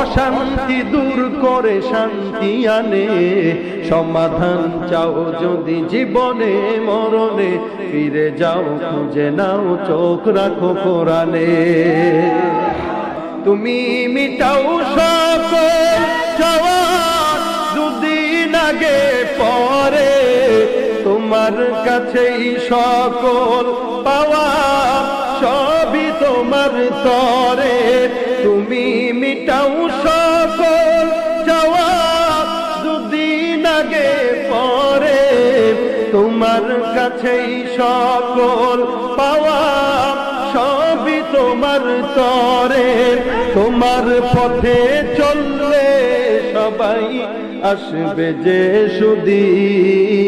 অশান্তি দূর করে শান্তি আনে। সমাধান চাও যদি জীবনে, মরণে, ফিরে যাও, খুঁজে নাও, চোখ রাখো কোরআনে। তুমি মিটাও সকল চাওয়া দুদিন আগে পরে। তোমার কাছেই সকল পাওয়া, সবই তোমার তরে। মিটাও সকল চাওয়া দুদিন আগে পরে, তোমার কাছেই সকল পাওয়া সবই তোমার তরে। তোমার পথে চললে সবাই আসবে যে সুদিন।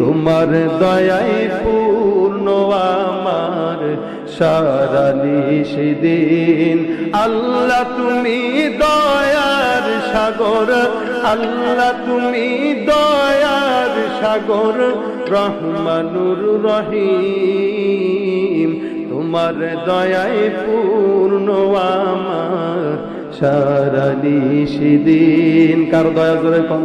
তোমার দয়াই পূর্ণ আমার। সারানি সেদিন আল্লাহ তুমি দয়ার সাগর, আল্লাহ তুমি দয়ার সাগর, রহমানুর রহিম। তোমার দয়ায় পূর্ণ আমার সারানি সেদিন কার দয়া করে কম।